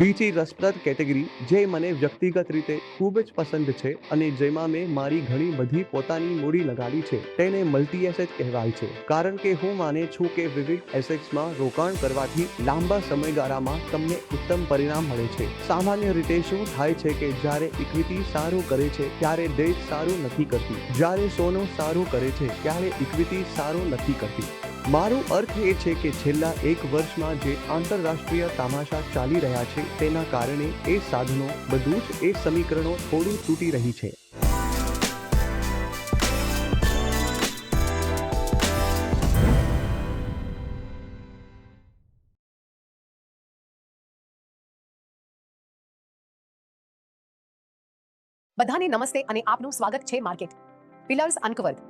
બીજી રસપ્રદ કેટેગરી, જે મને વ્યક્તિગત રીતે ખૂબ જ પસંદ છે અને જેમાં મેં મારી ઘણી બધી પોતાની મૂડી લગાડી છે, તેને મલ્ટી એસેટ કહેવાય છે. કારણ કે હું માને છું કે વિવિધ એસેટ્સમાં રોકાણ કરવાથી લાંબા સમયગાળામાં તમને ઉત્તમ પરિણામ મળે છે. સામાન્ય રીતે શું થાય છે કે જ્યારે ઇક્વિટી સારું કરે છે, ત્યારે ડેટ સારું નથી કરતી. જ્યારે સોનું સારું કરે છે, ત્યારે ઇક્વિટી સારું નથી કરતી. મારું અર્થ એ છે કે છેલ્લા એક વર્ષમાં જે આંતરરાષ્ટ્રીય તામાશા ચાલી રહ્યા છે, તેના કારણે એ સાધનો, બધું જ એ સમીકરણો થોડું તૂટી રહી છે. બધાને નમસ્તે અને આપનું સ્વાગત છે માર્કેટ. પિલર્સ અનકવર્ડ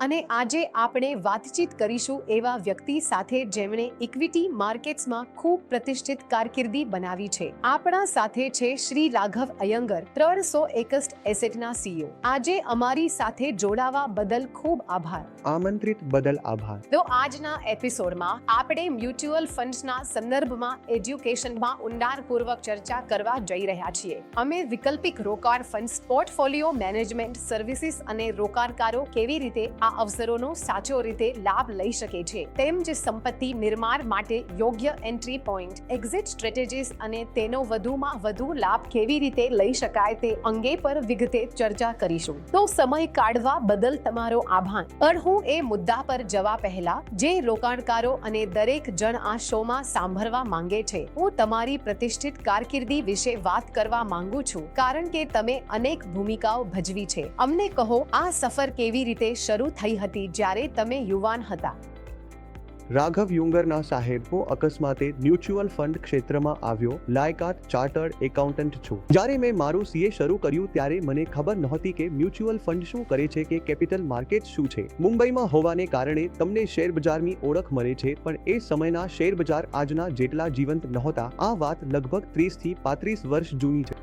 અને આજે આપણે વાતચીત કરીશું એવા વ્યક્તિ સાથે જેમણે ઇક્વિટી માર્કેટ્સમાં ખૂબ પ્રતિષ્ઠિત કારકિર્દી બનાવી છે. આપણા સાથે છે શ્રી રાઘવ અયંગર ત્રણસો એકસ્ટ એસેટના સીઈઓ. આજે અમારી સાથે જોડાવા બદલ ખૂબ આભાર. આમંત્રિત બદલ આભાર. તો આજના એપિસોડમાં આપણે મ્યુચ્યુઅલ ફંડ્સના સંદર્ભમાં એજ્યુકેશનમાં ઊંડાણપૂર્વક ચર્ચા કરવા જઈ રહ્યા છીએ. અમે વૈકલ્પિક રોકાણ ફંડ્સ પોર્ટફોલિયો મેનેજમેન્ટ સર્વિસીસ અને રોકાણકારો કેવી રીતે આ અવસરોનો સાચો રીતે લાભ લઈ શકે છે. તેમ જ સંપત્તિ નિર્માણ માટે યોગ્ય એન્ટ્રી પોઈન્ટ એક્ઝિટ સ્ટ્રેટેજીસ અને તેનો વધુમાં વધુ લાભ કેવી રીતે લઈ શકાય તે અંગે પર વિગતે ચર્ચા કરીશું. તો સમય કાઢવા બદલ તમારો આભાર. પણ હું એ મુદ્દા પર જવા પહેલા જે રોકાણકારો અને દરેક જણ આ શોમાં સાંભળવા માંગે છે, હું તમારી પ્રતિષ્ઠિત કારકિર્દી વિશે વાત કરવા માંગુ છું. કારણ કે તમે અનેક ભૂમિકાઓ ભજવી છે. અમને કહો આ સફર કેવી રીતે શરૂ થઈ હતી જ્યારે તમે યુવાન હતા. રાઘવ યુંગરના સાહેબ અકસ્માતે મ્યુચ્યુઅલ ફંડ ક્ષેત્રમાં આવ્યો. લાયકાત ચાર્ટર્ડ એકાઉન્ટન્ટ છું. જ્યારે મેં મારું સીએ શરૂ કર્યું ત્યારે મને ખબર નહોતી કે મ્યુચ્યુઅલ ફંડ શું કરે છે કે કેપિટલ માર્કેટ શું છે. મુંબઈમાં હોવાને કારણે તમને શેર બજારની ઓળખ મળે છે, પણ એ સમયના શેર બજાર આજના જેટલા જીવંત નહોતા. આ વાત લગભગ ત્રીસથી પાંત્રીસ વર્ષ જૂની છે.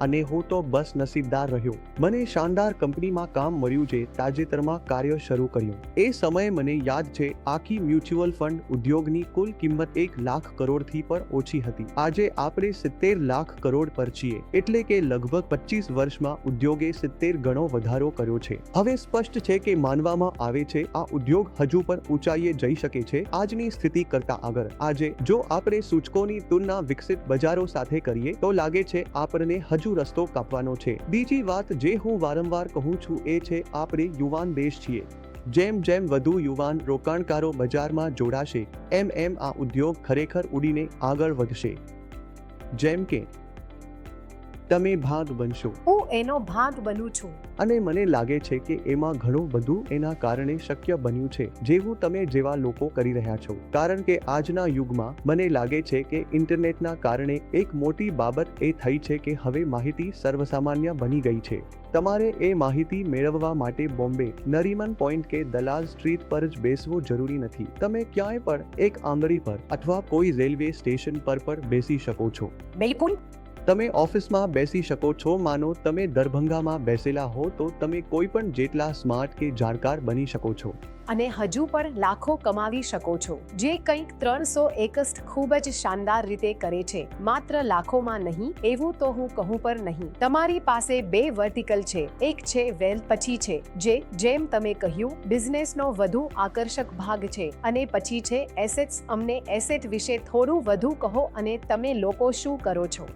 અને હું તો બસ નસીબદાર રહ્યો. મને શાનદાર કંપનીમાં કામ મળ્યું છે તાજેતરમાં કાર્ય શરૂ કર્યું. એ સમયે મને યાદ છે, આખી મ્યુચ્યુઅલ ફંડ ઉદ્યોગની કુલ કિંમત એક લાખ કરોડથી પણ ઓછી હતી. આજે આપણે સિત્તેર લાખ કરોડ પર છીએ, એટલે કે લગભગ પચીસ વર્ષમાં ઉદ્યોગે સિત્તેર ગણો વધારો કર્યો છે. હવે સ્પષ્ટ છે કે માનવામાં આવે છે, આ ઉદ્યોગ હજુ પણ ઊંચાઈએ જઈ શકે છે, આજની સ્થિતિ કરતા આગળ. આજે જો આપણે સૂચકોની તુલના વિકસિત બજારો સાથે કરીએ, તો લાગે છે આપણને હજુ રસ્તો કાપવાનો છે. બીજી વાત જે હું વારંવાર કહું છું એ છે, આપણે યુવાન દેશ છીએ. જેમ જેમ વધુ યુવાન રોકાણકારો બજારમાં જોડાશે, એમ એમ આ ઉદ્યોગ ખરેખર ઉડીને આગળ વધશે. જેમ કે, તમે ભાગ બનશો. હું એનો ભાગ બનું છું. અને મને લાગે છે કે એમાં ઘણું બધું એના કારણે શક્ય બન્યું છે, જેવું તમે જેવા લોકો કરી રહ્યા છો. કારણ કે આજના યુગમાં મને લાગે છે કે ઇન્ટરનેટના કારણે એક મોટી બાબત એ થઈ છે કે હવે માહિતી સર્વસામાન્ય બની ગઈ છે. તમારે એ માહિતી મેળવવા માટે બોમ્બે, નરીમન પોઈન્ટ કે દલાલ સ્ટ્રીટ પર જ બેસવું જરૂરી નથી. તમે ક્યાંય પણ એક આંગળી પર અથવા કોઈ રેલવે સ્ટેશન પર પણ બેસી શકો છો. બિલકુલ. તમે ઓફિસમાં બેસી શકો છો. માનો તમે દરભંગામાં બેસેલા હો, તો તમે કોઈ પણ જેટલા સ્માર્ટ કે જાણકાર બની શકો છો. અને હજુ પણ લાખો કમાવી શકો છો. જે કંઈક ત્રણસો એકસ્ટ ખૂબ જ શાનદાર રીતે કરે છે. માત્ર લાખોમાં નહીં, એવું તો હું કહું પર નહીં. તમારી પાસે બે વર્ટિકલ છે. એક છે વેલ પછી છે જે, જેમ તમે કહ્યું, બિઝનેસનો વધુ આકર્ષક ભાગ છે. અને પછી છે એસેટ્સ. અમને એસેટ વિશે થોડું વધુ કહો અને તમે લોકો શું કરો છો?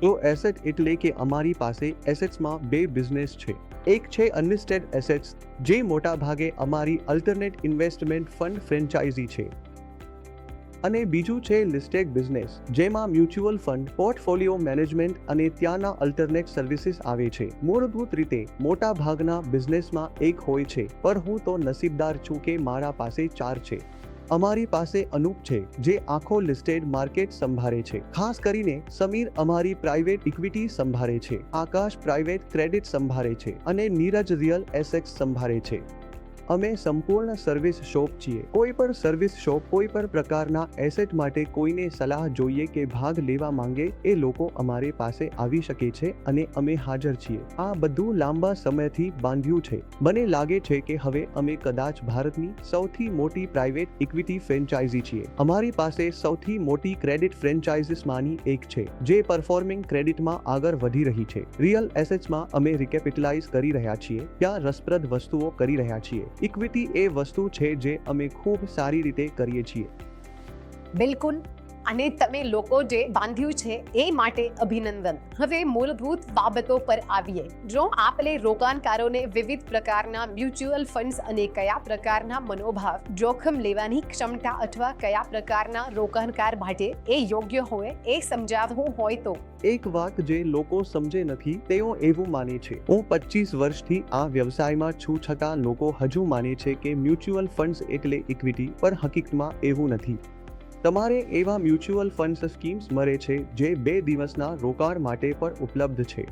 તો એસેટ એટલે કે અમારી પાસે એસેટ્સમાં બે બિઝનેસ છે. એક છે અનલિસ્ટેડ એસેટ્સ જે મોટા ભાગે અમારી અલ્ટરનેટ ઇન્વેસ્ટમેન્ટ ફંડ ફ્રેન્ચાઇઝી છે. અને બીજું છે લિસ્ટેડ બિઝનેસ જેમાં મ્યુચ્યુઅલ ફંડ પોર્ટફોલિયો મેનેજમેન્ટ અને ત્યાંના અલ્ટરનેટ સર્વિસીસ આવે છે. મૂળભૂત રીતે, મોટા ભાગના બિઝનેસમાં એક હોય છે, પણ હું તો નસીબદાર છું કે મારા પાસે ચાર છે. અમારી પાસે અનુપ છે, જે આખો લિસ્ટેડ માર્કેટ સંભાળે છે. ખાસ કરીને, સમીર અમારી પ્રાઇવેટ ઇક્વિટી સંભાળે છે, આકાશ પ્રાઇવેટ ક્રેડિટ સંભાળે છે અને નીરજ રિયલ એસેટ્સ સંભાળે છે. અમે સંપૂર્ણ સર્વિસ શોપ છીએ. કોઈ પણ સર્વિસ શોપ કોઈ પણ પ્રકારના એસેટ માટે કોઈને સલાહ જોઈએ કે ભાગ લેવા માંગે એ લોકો અમારી પાસે આવી શકે છે અને અમે હાજર છીએ. આ બધું લાંબા સમયથી બાંધ્યું છે. મને લાગે છે કે હવે અમે કદાચ ભારતની સૌથી મોટી પ્રાઇવેટ ઇક્વિટી ફ્રેન્ચાઇઝી છીએ. અમારી પાસે સૌથી મોટી ક્રેડિટ ફ્રેન્ચાઇઝીસમાંની એક છે, જે પરફોર્મિંગ ક્રેડિટમાં આગળ વધી રહી છે. રિયલ એસેટ્સમાં અમે રિકેપિટલાઇઝ કરી રહ્યા છીએ, ત્યાં રસપ્રદ વસ્તુઓ કરી રહ્યા છીએ. ઇક્વિટી એ વસ્તુ છે જે અમે ખૂબ સારી રીતે કરીએ છીએ. બિલકુલ. અને તમે લોકો જે બાંધ્યું છે એ માટે અભિનંદન. હવે મૂળભૂત બાબતો પર આવીએ. જો આપણે રોકાણકારોને વિવિધ પ્રકારના મ્યુચ્યુઅલ ફંડ્સ અને કયા પ્રકારના મનોભાવ, જોખમ લેવાની ક્ષમતા અથવા કયા પ્રકારના રોકાણકાર માટે એ યોગ્ય હોય એ સમજાવવું હોય તો. એક વાત જે લોકો સમજે નથી, તેઓ એવું માને છે. હું પચીસ વર્ષથી આ વ્યવસાયમાં છું છતાં લોકો હજુ માને છે કે મ્યુચ્યુઅલ ફંડ્સ એટલે ઇક્વિટી પર હકીકતમાં એવું નથી. તમારે એવા મ્યુચ્યુઅલ ફંડ્સ સ્કીમ્સ મળે છે જે બે દિવસના રોકાણ માટે પણ ઉપલબ્ધ છે.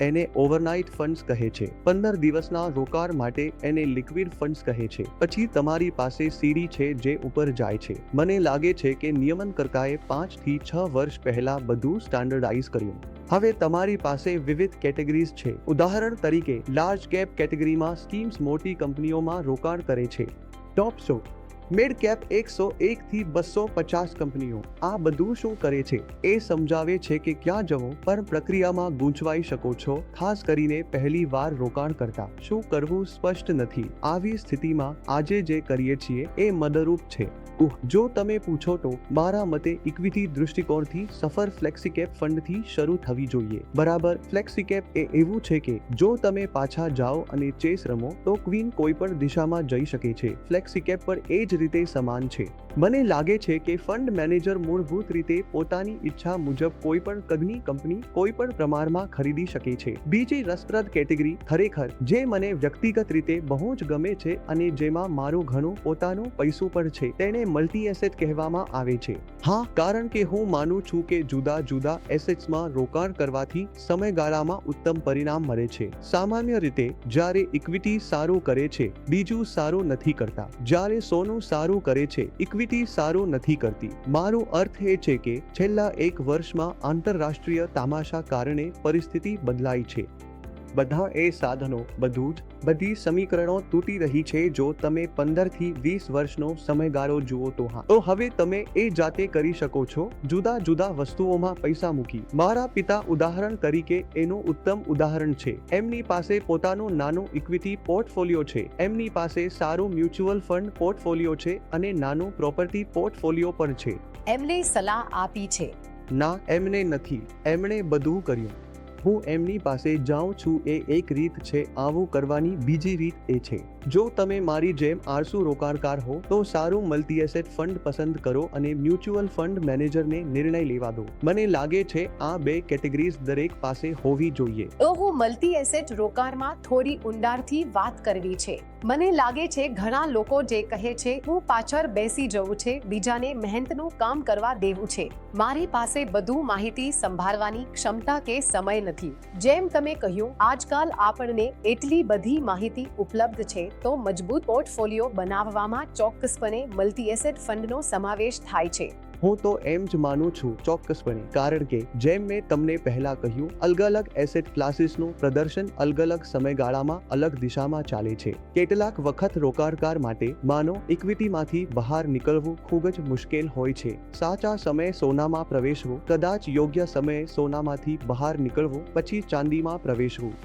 એને ઓવરનાઇટ ફંડ્સ કહે છે. પંદર દિવસના રોકાણ માટે એને લિક્વિડ ફંડ્સ કહે છે. પછી તમારી પાસે સીડી છે જે ઉપર જાય છે. મને લાગે છે કે નિયમનકર્તાએ પાંચથી છ વર્ષ પહેલા બધું સ્ટાન્ડર્ડાઇઝ કર્યું. હવે તમારી પાસે વિવિધ કેટેગરીઝ છે. ઉદાહરણ તરીકે, લાર્જ કેપ કેટેગરીમાં સ્કીમ્સ મોટી કંપનીઓમાં રોકાણ કરે છે. ટોપ સો મિડ કેપ એકસો એકથી બસો પચાસ કંપનીઓ આ બધું શું કરે છે? એ સમજાવે છે કે ક્યાં જવો, પણ પ્રક્રિયામાં ગૂંચવાઈ શકો છો, ખાસ કરીને પહેલી વાર રોકાણ કરતા. શું કરવું સ્પષ્ટ નથી. આવી સ્થિતિમાં આજે જે કરીએ છીએ એ મદરૂપ છે. ઉહ, જો તમે પૂછો તો મારા મતે ઇક્વિટી દૃષ્ટિકોણથી સફર ફ્લેક્સીકેપ ફંડથી શરૂ થવી જોઈએ. બરાબર, ફ્લેક્સીકેપ એ એવું છે કે જો તમે પાછા જાઓ અને ચેસ રમો તો ક્વીન કોઈ પણ દિશામાં જઈ શકે છે. ફ્લેક્સીકેપ પર એ જ રીતે સમાન છે. મને લાગે છે કે ફંડ મેનેજર મૂળભૂત રીતે પોતાની ઈચ્છા મુજબ કોઈ પણ કદની કંપની કોઈ પણ પ્રમાણમાં ખરીદી શકે છે. બીજી રસપ્રદ કેટેગરી ખરેખર જે મને વ્યક્તિગત રીતે બહુ જ ગમે છે અને જેમાં મારું ઘણું પોતાનું પૈસું પણ છે, તેને મલ્ટી એસેટ કહેવામાં આવે છે. હા, કારણ કે હું માનું છું કે જુદા જુદા એસેટ્સમાં રોકાણ કરવાથી સમયગાળામાં ઉત્તમ પરિણામ મળે છે. સામાન્ય રીતે, જ્યારે ઇક્વિટી સારું કરે છે, બીજું સારું નથી કરતા. જ્યારે સોનું સારું કરે છે ઇક્વિટી સારું નથી કરતી. મારો અર્થ એ છે કે છેલ્લા એક વર્ષમાં આંતરરાષ્ટ્રીય તમાશા કારણે પરિસ્થિતિ બદલાઈ છે. બધા એ સાધનો બધું જ બધી સમીકરણો તૂટી રહી છે જો તમે પંદરથી વીસ વર્ષનો સમયગાળો જુઓ તો હા. તો હવે તમે એ જાતે કરી શકો છો જુદા જુદા વસ્તુઓમાં પૈસા મૂકી. મારા પિતા ઉદાહરણ તરીકે એનું ઉત્તમ ઉદાહરણ છે. એમની પાસે પોતાનું નાનું ઇક્વિટી પોર્ટફોલિયો છે. એમની પાસે સારું મ્યુચ્યુઅલ ફંડ પોર્ટફોલિયો છે અને નાનું પ્રોપર્ટી પોર્ટફોલિયો પણ છે. એમને સલાહ આપી છે. ના એમને નથી. એમણે બધું કર્યું. હું એમની પાસે જાઉં છું એ એક રીત છે, આવું કરવાની બીજી રીત એ છે. જો તમે મારી જેમ આળસુ રોકાણકાર હો, તો સારું મલ્ટી એસેટ ફંડ પસંદ કરો અને મ્યુચ્યુઅલ ફંડ મેનેજરને નિર્ણય લેવા દો. મને લાગે છે, આ બે કેટેગરીઝ દરેક પાસે હોવી જોઈએ. તો હું મલ્ટી એસેટ રોકાણમાં થોડી ઊંડાણથી વાત કરવી છે. મને લાગે છે ઘણા લોકો જે કહે છે, હું પાછળ બેસી જવું છે, બીજાને મહેનતનું કામ કરવા દેવું છે. મારી પાસે બધું માહિતી સંભાળવાની ક્ષમતા કે સમય નથી. જેમ તમે કહ્યું, આજકાલ આપણને એટલી બધી માહિતી ઉપલબ્ધ છે, તો મજબૂત પોર્ટફોલિયો બનાવવામાં ચોક્કસપણે મલ્ટી એસેટ ફંડનો સમાવેશ થાય છે. હું તો એમ જ માનું છું ચોક્કસપણે, કારણ કે જેમ મેં તમને પહેલા કહ્યું અલગ અલગ એસેટ ક્લાસીસનું પ્રદર્શન અલગ અલગ સમયગાળામાં અલગ દિશામાં ચાલે છે. કેટલાક વખત રોકાણકાર માટે માનો ઇક્વિટીમાંથી બહાર નીકળવું ખૂબ જ મુશ્કેલ હોય છે. સાચા સમયે સોનામાં પ્રવેશવું, કદાચ યોગ્ય સમયે સોનામાંથી બહાર નીકળવું, પછી ચાંદીમાં પ્રવેશવું.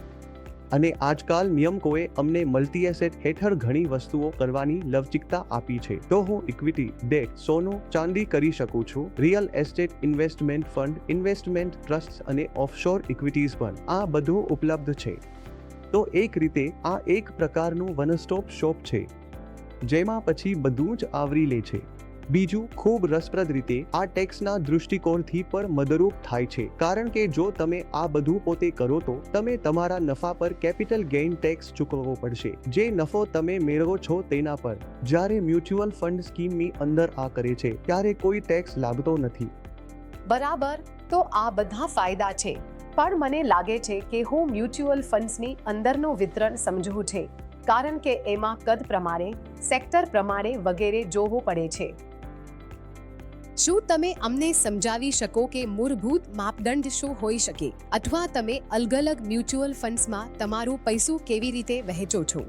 અને આજકાલ નિયમકોએ અમને મલ્ટી એસેટ હેઠળ ઘણી વસ્તુઓ કરવાની લવચિકતા આપી છે. તો હું ઇક્વિટી ડેટ સોનું, ચાંદી કરી શકું છું. Real estate investment fund investment trust અને ઓફશોર ઇક્વિટીઝ પણ આ બધું ઉપલબ્ધ છે. તો એક રીતે આ એક પ્રકારનું વન સ્ટોપ શોપ છે, જેમાં પછી બધું જ આવરી લે છે. બીજું, ખૂબ રસપ્રદ રીતે, આ ટેક્સના દૃષ્ટિકોણથી પણ મદરૂપ થાય છે. કારણ કે જો તમે આ બધું પોતે કરો તો, તમે તમારા નફા પર કેપિટલ ગેઇન ટેક્સ ચૂકવવો પડશે. જે નફો તમે મેળવો છો તેના પર. જ્યારે મ્યુચ્યુઅલ ફંડ સ્કીમની અંદર આ કરે છે, ત્યારે કોઈ ટેક્સ લાગતો નથી. બરાબર, તો આ બધા ફાયદા છે. પણ મને લાગે છે કે હું મ્યુચ્યુઅલ ફંડ્સની અંદરનું વિતરણ સમજવું છે. કારણ કે એમાં કદ પ્રમાણે, સેક્ટર પ્રમાણે વગેરે જોવું પડે છે. શું તમે અમને સમજાવી શકો કે મૂળભૂત માપદંડ શું હોઈ શકે? અથવા તમે અલગ અલગ મ્યુચ્યુઅલ ફંડ્સમાં તમારું પૈસું કેવી રીતે વહેંચો છો?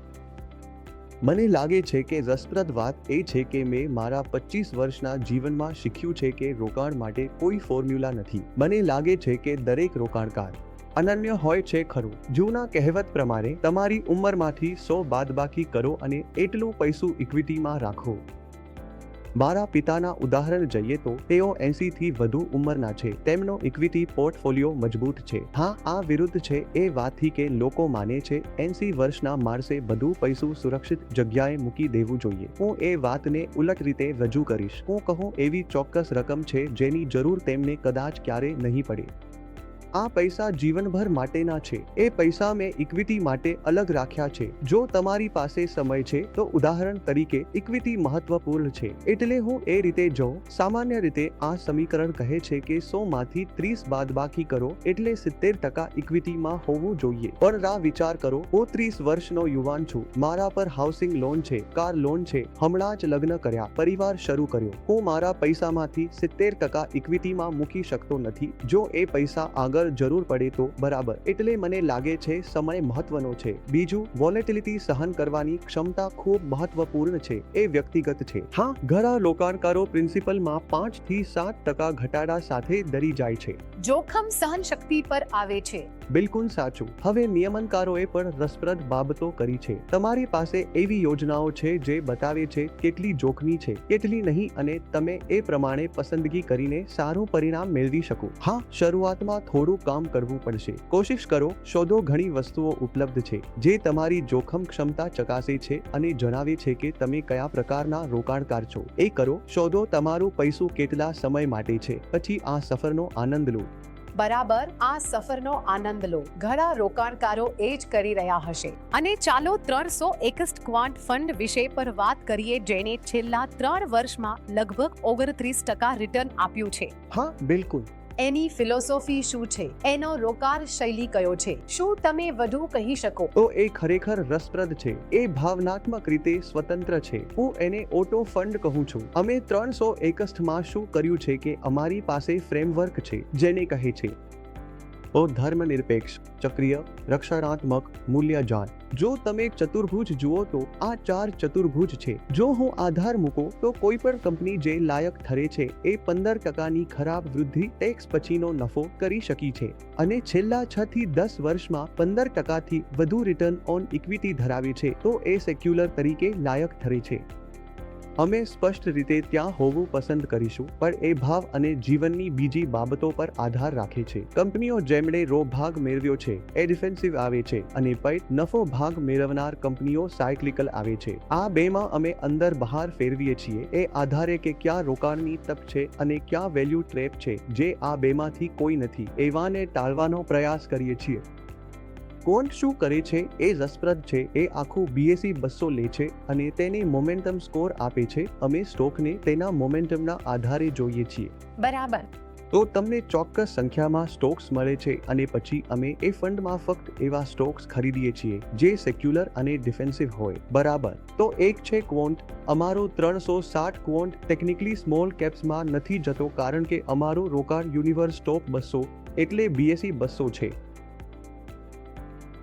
મને લાગે છે કે રસપ્રદ વાત એ છે કે મેં મારા પચીસ વર્ષના જીવનમાં શીખ્યું છે કે રોકાણ માટે કોઈ ફોર્મ્યુલા નથી. મને લાગે છે કે દરેક રોકાણકાર અનન્ય હોય છે ખરું. જૂના કહેવત પ્રમાણે, તમારી ઉંમરમાંથી સો બાદબાકી કરો અને એટલું પૈસું ઇક્વિટીમાં રાખો. મારા પિતાના ઉદાહરણ જઈએ તો તેઓ એસી થી વધુ ઉંમરના છે. તેમનો ઇક્વિટી પોર્ટફોલિયો મજબૂત છે. હા, આ વિરુદ્ધ છે એ વાતથી કે લોકો માને છે, એસી વર્ષના માણસે બધું પૈસું સુરક્ષિત જગ્યાએ મૂકી દેવું જોઈએ. હું એ વાતને ઉલટ રીતે રજૂ કરીશ. હું કહું એવી ચોક્કસ રકમ છે જેની જરૂર તેમને કદાચ ક્યારે નહીં પડે. આ પૈસા જીવનભર માટેના છે. એ પૈસા મેં ઇક્વિટી માટે અલગ રાખ્યા છે. જો તમારી પાસે સમય છે, તો ઉદાહરણ તરીકે ઇક્વિટી મહત્વપૂર્ણ છે. એટલે હું એ રીતે જો સામાન્ય રીતે આ સમીકરણ કહે છે કે સો માંથી ત્રીસ બાદબાકી કરો, એટલે સિત્તેર ટકા ઇક્વિટીમાં હોવું જોઈએ. પણ રા વિચાર કરો, હું ત્રીસ વર્ષનો યુવાન છું. મારા પર હાઉસિંગ લોન છે, કાર લોન છે. હમણાં જ લગ્ન કર્યા, પરિવાર શરૂ કર્યો. હું મારા પૈસામાંથી સિત્તેર ટકા ઇક્વિટીમાં મૂકી શકતો નથી. જો એ પૈસા આગળ જરૂર પડે તો બરાબર. એટલે મને લાગે છે સમય મહત્વનો છે. બીજું વોલેટિલિટી સહન કરવાની ક્ષમતા ખૂબ મહત્વપૂર્ણ છે. એ વ્યક્તિગત છે. હા ઘણા રોકાણકારો પ્રિન્સિપલમાં પાંચથી સાત ટકા ઘટાડા સાથે ડરી જાય છે. જોખમ સહન શક્તિ પર આવે છે. બિલકુલ સાચું. હવે નિયમનકારોએ પણ રસપ્રદ બાબતો કરી છે. તમારી પાસે એવી યોજનાઓ છે જે બતાવે છે કેટલી જોખમી છે કેટલી નહીં અને તમે એ પ્રમાણે પસંદગી કરીને સારું પરિણામ મેળવી શકો. હા શરૂઆતમાં થોડું કામ કરવું પડશે. કોશિશ કરો શોધો ઘણી વસ્તુઓ ઉપલબ્ધ છે જે તમારી જોખમ ક્ષમતા ચકાસે છે અને જણાવે છે કે તમે કયા પ્રકારના રોકાણકાર છો. એ કરો શોધો તમારું પૈસું કેટલા સમય માટે છે પછી આ સફરનો આનંદ લો. બરાબર આ સફરનો આનંદ લો. ઘણા રોકાણકારો એ જ કરી રહ્યા હશે. અને ચાલો ત્રણસો એકસ્ટ ક્વાન્ટ ફંડ વિશે પર વાત કરીએ જેને છેલ્લા ત્રણ વર્ષમાં લગભગ ઓગણત્રીસ ટકા રિટર્ન આપ્યું છે. હા બિલકુલ. એની ફિલોસોફી શું છે? એનો રોકાર શૈલી કયો છે? શું તમે વધુ કહી શકો? તો એ ખરેખર રસપ્રદ છે. એ ભાવનાત્મક રીતે સ્વતંત્ર છે. હું એને ઓટો ફંડ કહું છું. અમે ત્રણસો એકસ્ટમાં શું કર્યું છે કે અમારી પાસે ફ્રેમવર્ક છે, જેને કહે છે ઓ ધર્મનિરપેક્ષ, ચક્રીય, રક્ષણાત્મક, મૂલ્યજાન. જો તમે ચતુર્ભુજ જુઓ તો આ ચાર ચતુર્ભુજ છે. જો હું આધાર મૂકો તો કોઈ પણ કંપની જે લાયક ઠરે છે એ પંદર ટકાની ખરાબ વૃદ્ધિ ટેક્સ પછીનો નફો કરી શકી છે. અને છેલ્લા છ થી દસ વર્ષમાં પંદર ટકાથી વધુ રિટર્ન ઓન ઇક્વિટી ધરાવે છે તો એ સેક્યુલર તરીકે લાયક ઠરે છે. અમે સ્પષ્ટ રીતે ત્યાં હોવું પસંદ કરીશું, પણ એ ભાવ અને જીવનની બીજી બાબતો પર આધાર રાખે છે. કંપનીઓ જેમણે રો ભાગ મેળવ્યો છે, એ ડિફેન્સિવ આવે છે અને પૈટ નફો ભાગ મેળવનાર કંપનીઓ સાયક્લિકલ આવે છે. આ બેમાં અમે અંદર બહાર ફેરવીએ છીએ, એ આધારે કે ક્યાં રોકાણની તક છે અને ક્યાં વેલ્યુ ટ્રેપ છે, જે આ બેમાંથી કોઈ નથી. એવાને ટાળવાનો પ્રયાસ કરીએ છીએ. કોણ શું કરે છે એ રસપ્રદ છે એ આખું બીએસસી બસો લે છે અને તેને મોમેન્ટમ સ્કોર આપે છે અમે સ્ટોકને તેના મોમેન્ટમના આધારે જોઈએ છીએ. બરાબર. તો તમને ચોક્કસ સંખ્યામાં સ્ટોક્સ મળે છે અને પછી અમે એ ફંડમાં ફક્ત એવા સ્ટોક્સ ખરીદીએ છીએ જે સેક્યુલર અને ડિફેન્સિવ હોય. બરાબર. તો એક છે ક્વોન્ટ અમારો ત્રણસો સાઠ ક્વોન્ટ ટેકનિકલી સ્મોલ કેપ્સમાં નથી જતો કારણ કે અમારું રોકાણ યુનિવર્સ ટોપ બસો એટલે બીએસસી બસો છે.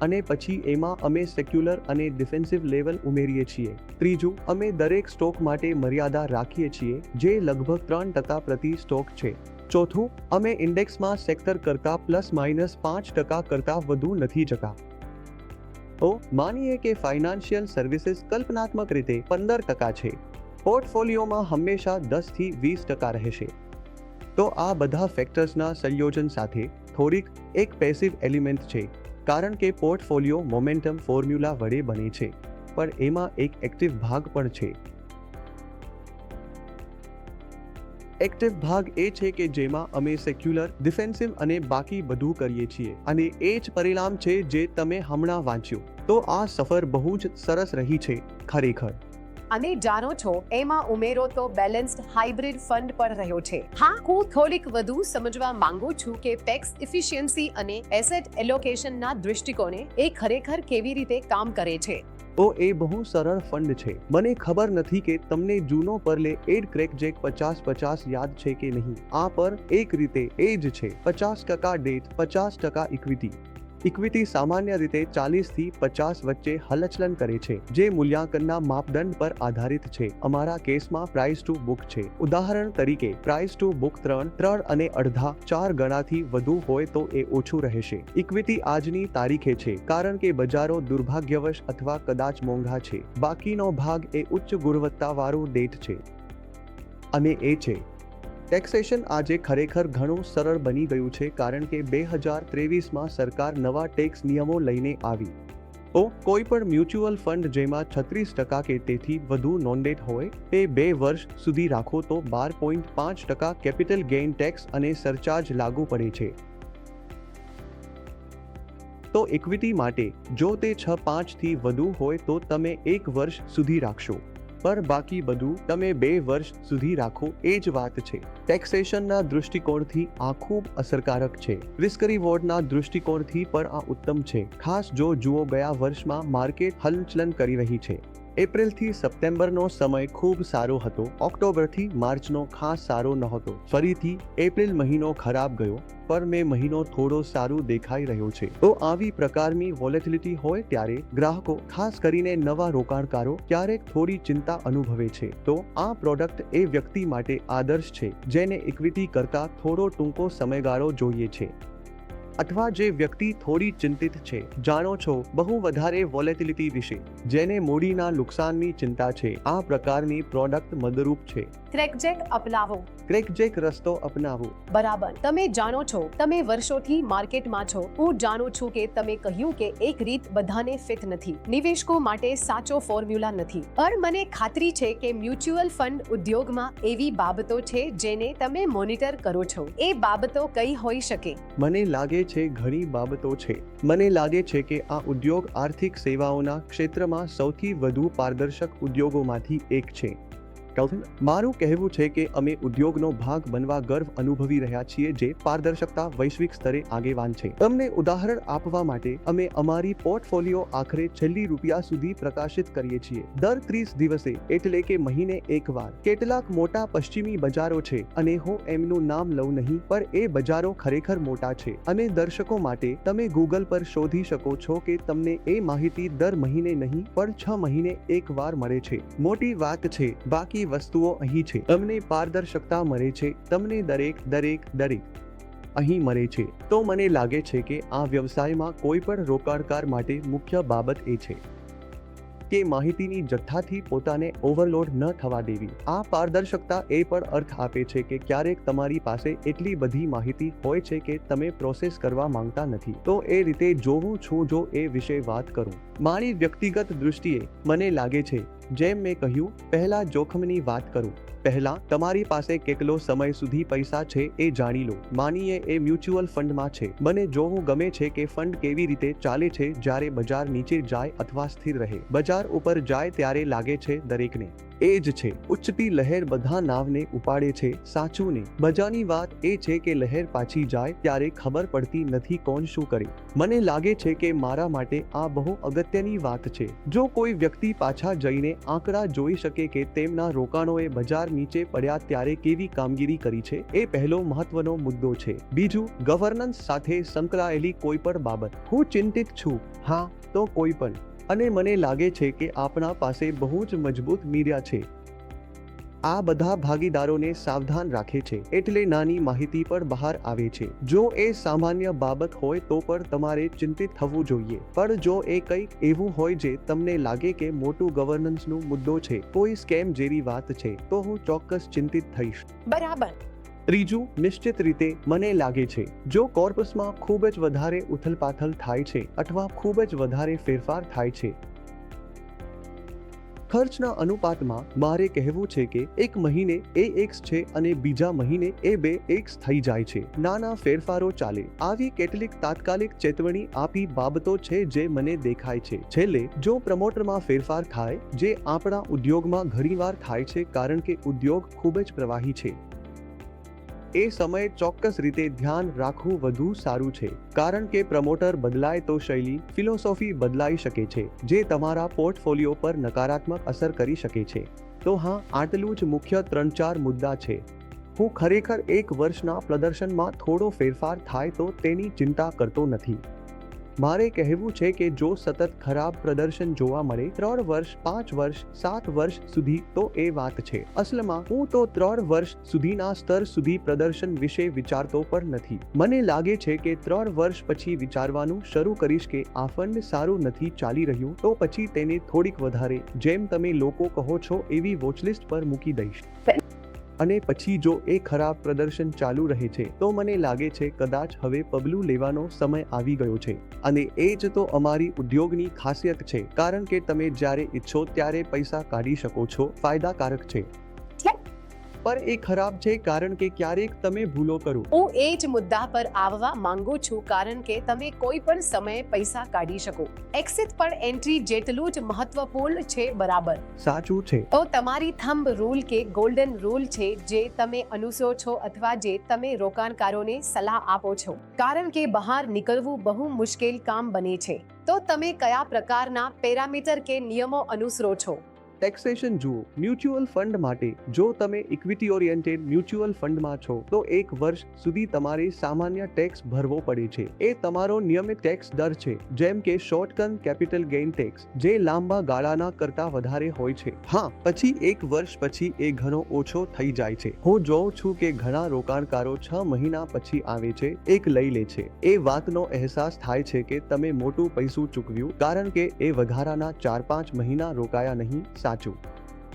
અને પછી એમાં અમે સેક્યુલર અને ડિફેન્સિવ લેવલ ઉમેરીએ છીએ. ત્રીજું, અમે દરેક સ્ટોક માટે મર્યાદા રાખીએ છીએ, જે લગભગ ત્રણ ટકા પ્રતિ સ્ટોક છે. ચોથું, અમે ઇન્ડેક્સમાં સેક્ટર કરતા પ્લસ માઇનસ પાંચ ટકા કરતા વધુ નથી જતા. ઓ, માનીએ કે ફાઇનાન્શિયલ સર્વિસીસ કલ્પનાત્મક રીતે પંદર ટકા છે. પોર્ટફોલિયોમાં હંમેશા દસથી વીસ ટકા રહેશે. તો આ બધા ફેક્ટર્સના સંયોજન સાથે થોડીક એક પેસિવ એલિમેન્ટ છે. કારણ કે પોર્ટફોલિયો મોમેન્ટમ ફોર્મ્યુલા વડે બને છે, પણ એમાં એક એક્ટિવ ભાગ પણ છે. એક્ટિવ ભાગ એ છે કે જેમાં અમે સેક્યુલર ડિફેન્સિવ અને બાકી બધું કરીએ છીએ, અને એ જ પરિણામ છે જે તમે હમણાં વાંચ્યું. તો આ સફર બહુ જ સરસ રહી છે, ખરેખર. અને જાણો છો, એમાં ઉમેરો તો બેલેન્સ્ડ હાઇબ્રિડ ફંડ પર રહ્યો છે. હા, હું થોડીક વધુ સમજવા માંગુ છું કે ટેક્સ ઇફિશિયન્સી અને એસેટ એલોકેશનના દૃષ્ટિકોણે એ ખરેખર કેવી રીતે કામ કરે છે. તો એ બહુ સરળ ફંડ છે. મને ખબર નથી કે તમને જૂનો પરલે એડ ક્રેક જેક પચાસ પચાસ યાદ છે કે નહીં, આ પર એક રીતે એ જ છે. પચાસ ટકા ડેટ, પચાસ ટકા ઇક્વિટી ઇક્વિટી સામાન્ય રીતે ચાલીસથી પચાસ વચ્ચે હલચલન કરે છે, જે મૂલ્યાંકનના માપદંડ પર આધારિત છે. અમારા કેસમાં પ્રાઇસ ટુ બુક છે. ઉદાહરણ તરીકે પ્રાઇસ ટુ બુક ત્રણ ત્રણ અને અડધા, ચાર ગણાથી વધુ હોય તો એ ઓછું રહેશે. ઇક્વિટી આજની તારીખે છે, કારણ કે બજારો દુર્ભાગ્યવશ અથવા કદાચ મોંઘા છે. બાકીનો ભાગ એ ઉચ્ચ ગુણવત્તાવાળું ડેટ છે. અને એ છે ટેક્સેશન આજે ખરેખર ઘણું સરળ બની ગયું છે કારણ કે બે હજાર ત્રેવીસમાં સરકાર નવા ટેક્સ નિયમો લઈને આવી. તો કોઈ પણ મ્યુચ્યુઅલ ફંડ જેમાં છત્રીસ ટકા કે તેથી વધુ નોંધેટ હોય, તે બે વર્ષ સુધી રાખો તો બાર પોઈન્ટ પાંચ ટકા કેપિટલ ગેઇન ટેક્સ અને સરચાર્જ લાગુ પડે છે. તો ઇક્વિટી માટે, જો તે છ પાંચથી વધુ હોય તો તમે એક વર્ષ સુધી રાખશો. પર બાકી બધું તમે બે વર્ષ સુધી રાખો, એ જ વાત છે. ટેક્સેશનના દૃષ્ટિકોણથી આ ખૂબ અસરકારક છે. રિસ્ક રિવોર્ડના દૃષ્ટિકોણથી પણ આ ઉત્તમ છે. ખાસ જો જુઓ, ગયા વર્ષમાં માર્કેટ હલચલન કરી રહી છે. એપ્રિલથી સપ્ટેમ્બરનો સમય ખૂબ સારો હતો. ઓક્ટોબરથી માર્ચનો ખાસ સારો નહોતો. ફરીથી એપ્રિલ મહિનો ખરાબ ગયો પર મે મહિનો થોડો સારું દેખાઈ રહ્યો છે. તો આવી પ્રકારની વોલેટિલિટી હોય ત્યારે ગ્રાહકો, ખાસ કરીને નવા રોકાણકારો, ક્યારેક થોડી ચિંતા અનુભવે છે. તો આ પ્રોડક્ટ એ વ્યક્તિ માટે આદર્શ છે, જેને ઇક્વિટી કરતા થોડો ટૂંકો સમયગાળો જોઈએ છે. અથવા જે વ્યક્તિ થોડી ચિંતિત છે, જાણો છો, બહુ વધારે વોલેટિલિટી વિશે, જેને મૂડીના નુકસાનની ચિંતા છે, આ પ્રકારની પ્રોડક્ટ મદરૂપ છે. ક્રેકજેક અપનાવો. ક્રેકજેક રસ્તો અપનાવો. બરાબર. તમે જાણો છો તમે વર્ષોથી માર્કેટમાં છો. હું જાણું છું કે તમે કહ્યું કે એક રીત બધાને ફિટ નથી. નિવેશકો માટે સાચો ફોર્મ્યુલા નથી. પણ મને ખાતરી છે કે મ્યુચ્યુઅલ ફંડ ઉદ્યોગમાં એવી બાબતો છે જેને તમે મોનિટર કરો છો. એ બાબતો કઈ હોઈ શકે? મને લાગે છે ઘણી બાબતો છે. મને લાગે છે કે આ ઉદ્યોગ આર્થિક સેવાઓના ક્ષેત્રમાં સૌથી વધુ પારદર્શક ઉદ્યોગોમાંથી એક છે. કૌશલ મારું કહેવું છે કે અમે ઉદ્યોગનો ભાગ બનવા ગર્વ અનુભવી રહ્યા છીએ જે પારદર્શકતા, વૈશ્વિક સ્તરે આગેવાન છે. તમને ઉદાહરણ આપવા માટે અમે અમારી પોર્ટફોલિયો આખરે છેલ્લી રૂપિયા સુધી પ્રકાશિત કરીએ છીએ. દર ત્રીસ દિવસે, એટલે કે મહિને એકવાર. કેટલાક મોટા પશ્ચિમી બજારો છે અને હું એમનું નામ લઉં નહીં, પણ એ બજારો ખરેખર મોટા છે. અને દર્શકો માટે તમે ગૂગલ પર શોધી શકો છો કે તમને એ માહિતી દર મહિને નહીં, પણ છ મહિને એકવાર મળે છે. મોટી વાત છે, બાકી વસ્તુઓ અહીં છે. તમને પારદર્શકતા મળે છે. તમને દરેક દરેક દરેક અહીં મળે છે. તો મને લાગે છે કે આ વ્યવસાયમાં કોઈ પણ રોકાણકાર માટે મુખ્ય બાબત એ છે કે માહિતીની જથ્થાથી પોતાને ઓવરલોડ ન થવા દેવી. આ પારદર્શકતા એ પણ અર્થ આપે છે કે ક્યારેક તમારી પાસે એટલી બધી માહિતી હોય છે કે તમે પ્રોસેસ કરવા માંગતા નથી. તો એ રીતે જોવું છું જો એ વિશે વાત કરું. મારી વ્યક્તિગત દૃષ્ટિએ મને લાગે છે, જેમ મેં કહ્યું, પહેલા જોખમની વાત કરું. પહેલા તમારી પાસે કેટલો સમય સુધી પૈસા છે એ જાણી લો. માનીએ એ મ્યુચ્યુઅલ ફંડમાં છે. મને જોવું ગમે છે કે ફંડ કેવી રીતે ચાલે છે, જ્યારે બજાર નીચે જાય અથવા સ્થિર રહે. બજાર ઉપર જાય ત્યારે લાગે છે દરેકને. એ જ છે, ઉચ્ચતી લહેર બધા નાવને ઉપાડે છે સાચું ને મજાની વાત એ છે કે લહેર પાછી જાય ત્યારે ખબર પડતી નથી કોણ શું કરે. મને લાગે છે કે મારા માટે આ બહુ અગત્યની વાત છે. જો કોઈ વ્યક્તિ પાછા જઈને આંકડા જોઈ શકે કે તેમના રોકાણોએ બજાર નીચે પડ્યા ત્યારે કેવી કામગીરી કરી છે, એ પહેલો મહત્વનો મુદ્દો છે. બીજું ગવર્નન્સ સાથે સંકળાયેલી કોઈ પણ બાબત. હું ચિંતિત છું. હા, તો કોઈ પણ. અને મને લાગે છે કે આપણા પાસે બહુ જ મજબૂત મીડિયા છે. આ બધા ભાગીદારોને સાવધાન રાખે છે એટલે નાની માહિતી પણ બહાર આવે છે. જો એ સામાન્ય બાબત હોય તો પણ તમારે ચિંતિત થવું જોઈએ. પણ જો એ કંઈક એવું હોય જે તમને લાગે કે મોટું ગવર્નન્સનો મુદ્દો છે, કોઈ સ્કેમ જેવી વાત છે, તો હું ચોક્કસ ચિંતિત થઈશ. બરાબર. ત્રીજું, નિશ્ચિત રીતે મને લાગે છે, જો કોર્પસમાં ખૂબ જ વધારે ઉથલપાથલ થાય છે અથવા ખૂબ જ વધારે ફેરફાર થાય છે. ખર્ચના અનુપાતમાં મારે કહેવું છે કે એક મહિને એ એક્સ છે અને બીજા મહિને એ બે એક્સ થઈ જાય છે. નાના ફેરફારો ચાલે. આવી કેટલીક તાત્કાલિક ચેતવણી આપી બાબતો છે જે મને દેખાય છે. છેલ્લે, જો પ્રમોટરમાં ફેરફાર થાય, જે આપણા ઉદ્યોગમાં ઘણીવાર થાય છે કારણ કે ઉદ્યોગ ખૂબ જ પ્રવાહી છે. એ સમયે ચોક્કસ રીતે ધ્યાન રાખવું વધુ સારું છે. કારણ કે પ્રમોટર બદલાય તો શૈલી, ફિલોસોફી બદલાઈ શકે છે, જે તમારા પોર્ટફોલિયો પર નકારાત્મક અસર કરી શકે છે. તો હા, આટલું જ મુખ્ય ત્રણ ચાર મુદ્દા છે. હું ખરેખર એક વર્ષના પ્રદર્શનમાં થોડો ફેરફાર થાય તો તેની ચિંતા કરતો નથી. મારે કહેવું છે કે જો સતત ખરાબ પ્રદર્શન જોવા મળે, ત્રણ વર્ષ, પાંચ વર્ષ, સાત વર્ષ સુધી તો એ વાત છે. અસલમાં, હું તો ત્રણ વર્ષ સુધીના સ્તર સુધી પ્રદર્શન વિશે વિચારતો પણ નથી. મને લાગે છે કે ત્રણ વર્ષ પછી વિચારવાનું શરૂ કરીશ કે આ ફંડ સારું નથી ચાલી રહ્યું, તો પછી તેને થોડીક વધારે, જેમ તમે લોકો કહો છો, એવી વોચલિસ્ટ પર મૂકી દઈશ. અને પછી જો એ ખરાબ પ્રદર્શન ચાલુ રહે છે, તો મને લાગે છે કદાચ હવે પગલું લેવાનો સમય આવી ગયો છે. અને એ જ તો અમારી ઉદ્યોગની ખાસિયત છે, કારણ કે તમે જ્યારે ઈચ્છો ત્યારે પૈસા કાઢી શકો છો, ફાયદાકારક છે. પર એ ખરાબ છે કારણ કે ક્યારેક તમે ભૂલો કરો. હું એ જ મુદ્દા પર આવવા માંગુ છું કારણ કે તમે કોઈ પણ સમયે પૈસા કાઢી શકો. એક્સિટ પર એન્ટ્રી જેટલું જ મહત્વપૂર્ણ છે બરાબર. સાચું છે. તો તમારી થંબ રૂલ કે ગોલ્ડન રૂલ છે જે તમે અનુસરો છો અથવા જે તમે રોકાણકારોને સલાહ આપો છો. કારણ કે બહાર નીકળવું બહુ મુશ્કેલ કામ બને છે. તો તમે કયા પ્રકારના પેરામીટર કે નિયમો અનુસરો છો? ટેક્સેશન જુઓ મ્યુચ્યુઅલ ફંડ માટે જો તમે ઇક્વિટી ઓરિએન્ટેડ મ્યુચ્યુઅલ ફંડમાં છો, તો એક વર્ષ સુધી તમારે સામાન્ય ટેક્સ ભરવો પડે છે. એ તમારો નિયમિત ટેક્સ દર છે, જેમ કે short term capital gain tax જે લાંબા ગાળાના કરતા વધારે હોય છે. હા, પછી એક વર્ષ પછી એ ઘણો ઓછો થઈ જાય છે. હું જોઉં છું કે ઘણા રોકાણકારો છ મહિના પછી આવે છે, એક લઈ લે છે. એ વાતનો અહેસાસ થાય છે કે તમે મોટું પૈસું ચૂકવ્યું, કારણ કે એ વધારાના ચાર પાંચ મહિના રોકાયા નહીં સાચું.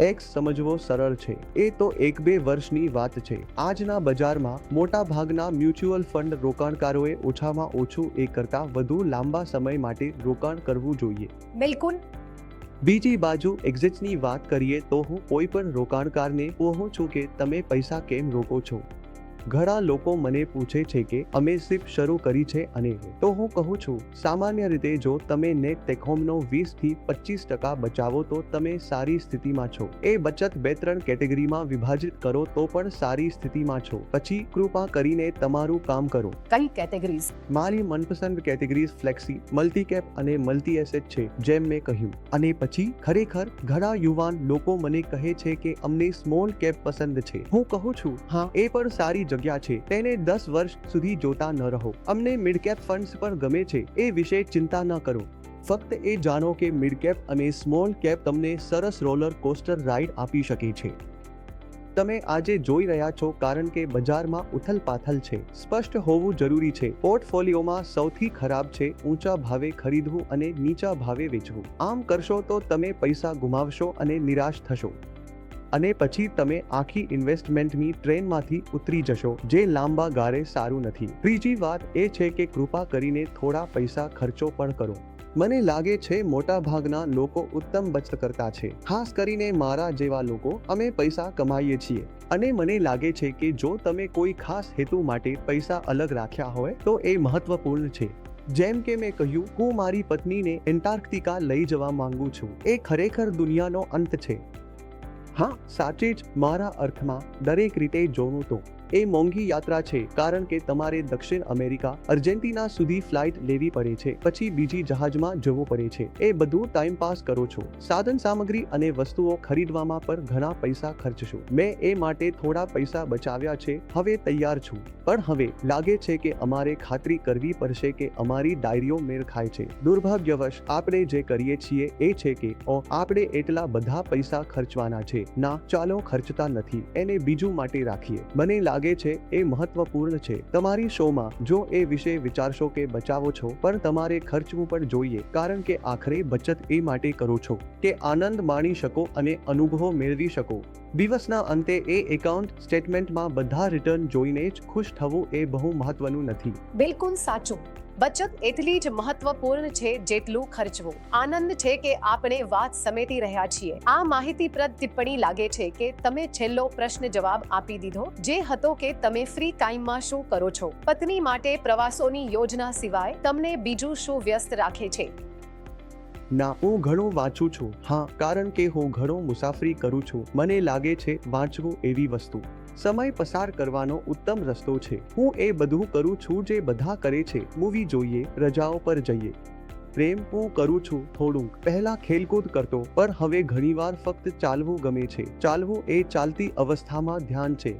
એક્સ સમજવો સરળ છે. એ તો એક બે વર્ષની વાત છે. આજના બજારમાં મોટા ભાગના મ્યુચ્યુઅલ ફંડ રોકાણકારોએ ઓછામાં ઓછું એ કરતાં વધુ લાંબા સમય માટે રોકાણ કરવું જોઈએ. બિલકુલ. બીજી બાજુ એક્ઝિટની વાત કરીએ તો હું કોઈ પણ રોકાણકારને કહું છું કે તમે પૈસા કેમ રોકો છો? ઘણા લોકો મને પૂછે છે કે અમે સિપ શરૂ કરી છે અને તો હું કહું છું સામાન્ય રીતે જો તમે નેટ ટેક હોમનો વીસથી પચીસ ટકા બચાવો તો તમે સારી સ્થિતિમાં છો. એ બચત બે ત્રણ કેટેગરીમાં વિભાજિત કરો તો પણ સારી સ્થિતિમાં છો. પછી કૃપા કરીને તમારું કામ કરો. કઈ કેટેગરીઝ? મારી મનપસંદ કેટેગરીઝ ફ્લેક્સી મલ્ટી કેપ અને મલ્ટી એસેટ છે જેમ મેં કહ્યું. અને પછી ખરેખર ઘણા યુવાન લોકો મને કહે છે કે અમને સ્મોલ કેપ પસંદ છે. હું કહું છું હા. એ પણ સારી જગ્યા છે. તેને દસ વર્ષ સુધી જોતા ન રહો. અમને મિડકેપ ફંડ્સ પણ ગમે છે, એ વિશે ચિંતા ન કરો. ફક્ત એ જાણો કે મિડકેપ અને સ્મોલ કેપ તમને સરસ રોલર કોસ્ટર રાઇડ આપી શકે છે. તમે આજે જોઈ રહ્યા છો કારણ કે બજારમાં ઉથલપાથલ છે. સ્પષ્ટ હોવું જરૂરી છે. પોર્ટફોલિયોમાં સૌથી ખરાબ છે, ઊંચા ભાવે ખરીદવું અને નીચા ભાવે વેચવું. આમ કરશો તો તમે પૈસા ગુમાવશો અને નિરાશ થશો. અને પછી તમે આખી ઇન્વેસ્ટમેન્ટની ટ્રેનમાંથી ઉતરી જશો, જે લાંબા ગાળે સારું નથી. ત્રીજી વાત એ છે કે કૃપા કરીને થોડા પૈસા ખર્ચો પણ કરો. મને લાગે છે મોટા ભાગના લોકો ઉત્તમ બચત કરતા છે. ખાસ કરીને મારા જેવા લોકો, અમે પૈસા કમાઈએ છીએ. અને મને લાગે છે કે જો તમે કોઈ ખાસ હેતુ માટે પૈસા અલગ રાખ્યા હોય, તો એ મહત્વપૂર્ણ છે. જેમ કે મેં કહ્યું, હું મારી પત્નીને એન્ટાર્કટિકા લઈ જવા માંગુ છું. એ ખરેખર દુનિયાનો અંત છે. હા સાચે જ મારા અર્થમાં દરેક રીતે જોવું તો. એ મોંઘી યાત્રા છે, કારણ કે તમારે દક્ષિણ અમેરિકા, અર્જેન્ટિના સુધી ફ્લાઇટ લેવી પડે છે, પછી બીજી જહાજમાં જવું પડે છે. એ બધું ટાઈમ પાસ કરો છો. સાધન સામગ્રી અને વસ્તુઓ ખરીદવામાં પણ ઘણા પૈસા ખર્ચશો. મેં એ માટે થોડા પૈસા બચાવ્યા છે, હવે તૈયાર છું. પણ હવે લાગે છે કે અમારે ખાતરી કરવી પડશે કે અમારી ડાયરીઓ મેળ ખાય છે. દુર્ભાગ્યવશ, આપણે જે કરીએ છીએ એ છે કે આપણે એટલા બધા પૈસા ખર્ચવાના છે. ના, ચાલો ખર્ચતા નથી. એને બીજું માટે રાખીએ. મને લાગે છે એ મહત્વપૂર્ણ છે. તમારી શોમાં જો એ વિશે વિચારશો કે બચાવો છો, પણ તમારે ખર્ચવું પણ જોઈએ, કારણ કે આખરે બચત એ માટે કરો છો કે આનંદ માણી શકો અને અનુભવો મેળવી શકો. દિવસના અંતે એ એકાઉન્ટ સ્ટેટમેન્ટમાં બધા રિટર્ન જોઈને જ ખુશ થવું એ બહુ મહત્વનું નથી. બિલકુલ સાચું. બચત એટલી જ મહત્વપૂર્ણ છે જેટલું ખર્ચવું. આનંદ છે કે આપણે વાત સમેટી રહ્યા છીએ. આ માહિતીપ્રદ ટિપ્પણી લાગે છે કે તમે છેલ્લો પ્રશ્ન જવાબ આપી દીધો, જે હતો કે તમે ફ્રી ટાઈમમાં શું કરો છો? પત્ની માટે પ્રવાસોની યોજના સિવાય તમને બીજું શું વ્યસ્ત રાખે છે? ના, હું ઘણું વાંચું છું. હા, કારણ કે હું ઘણો મુસાફરી કરું છું. મને લાગે છે, વાંચવું એવી વસ્તુ. સમય પસાર કરવાનો ઉત્તમ રસ્તો છે. હું એ બધું કરું છું જે બધા કરે છે. મૂવી જોઈએ રજાઓ પર જઈએ. પ્રેમ હું કરું છું થોડુંક. પહેલા ખેલકૂદ કરતો પણ હવે ઘણીવાર ફક્ત ચાલવું ગમે છે. ચાલવું એ ચાલતી અવસ્થામાં ધ્યાન છે.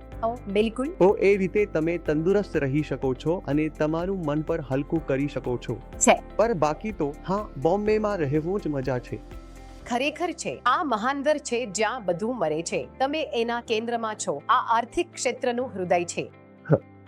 બિલકુલ. તો એ રીતે તમે તંદુરસ્ત રહી શકો છો અને તમારું મન પર હલકું કરી શકો છો. છે. પર બાકી તો હા બોમ્બેમાં રહેવું જ મજા છે. ખરેખર છે. આ મહાનગર છે જ્યાં બધું મરે છે. તમે એના કેન્દ્રમાં છો. આ આર્થિક ક્ષેત્રનું હૃદય છે.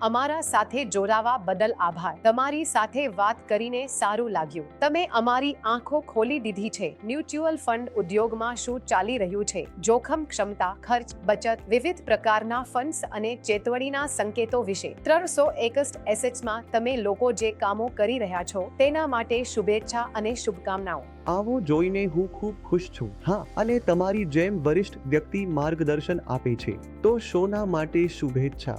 અમારા સાથે જોડાવા બદલ આભાર. તમારી સાથે વાત કરીને સારું લાગ્યું. તમે અમારી આંખો ખોલી દીધી છે. મ્યુચ્યુઅલ ફંડ ઉદ્યોગમાં શું ચાલી રહ્યું છે? જોખમ, ક્ષમતા, ખર્ચ, બચત વિવિધ પ્રકારના ફંડ્સ અને ચેતવણીના સંકેતો વિશે. ત્રણસો એકસઠ એસેટ્સમાં તમે લોકો જે કામો કરી રહ્યા છો, તેના માટે શુભેચ્છા અને શુભકામનાઓ. આવો જોઈને હું ખૂબ ખુશ છું. હા, અને તમારી જેમ વરિષ્ઠ વ્યક્તિ માર્ગદર્શન આપે છે. તો શોના માટે શુભેચ્છા.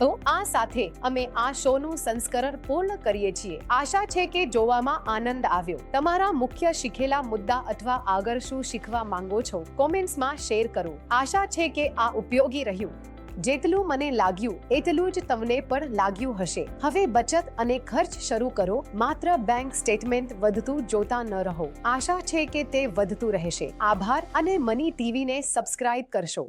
તો આ સાથે અમે આ શોનું સંસ્કરણ પૂર્ણ કરીએ છીએ. આશા છે કે જોવામાં આનંદ આવ્યો. તમારા મુખ્ય શીખેલા મુદ્દા અથવા આગળ શું શીખવા માંગો છો, કોમેન્ટ્સમાં શેર કરો. આશા છે કે આ ઉપયોગી રહ્યું. જેટલું મને લાગ્યું, એટલું જ તમને પણ લાગ્યું હશે. હવે બચત અને ખર્ચ શરૂ કરો. માત્ર બેંક સ્ટેટમેન્ટ વધતું જોતા ન રહો. આશા છે કે તે વધતું રહેશે. આભાર અને મની ટીવીને સબસ્ક્રાઇબ કરશો.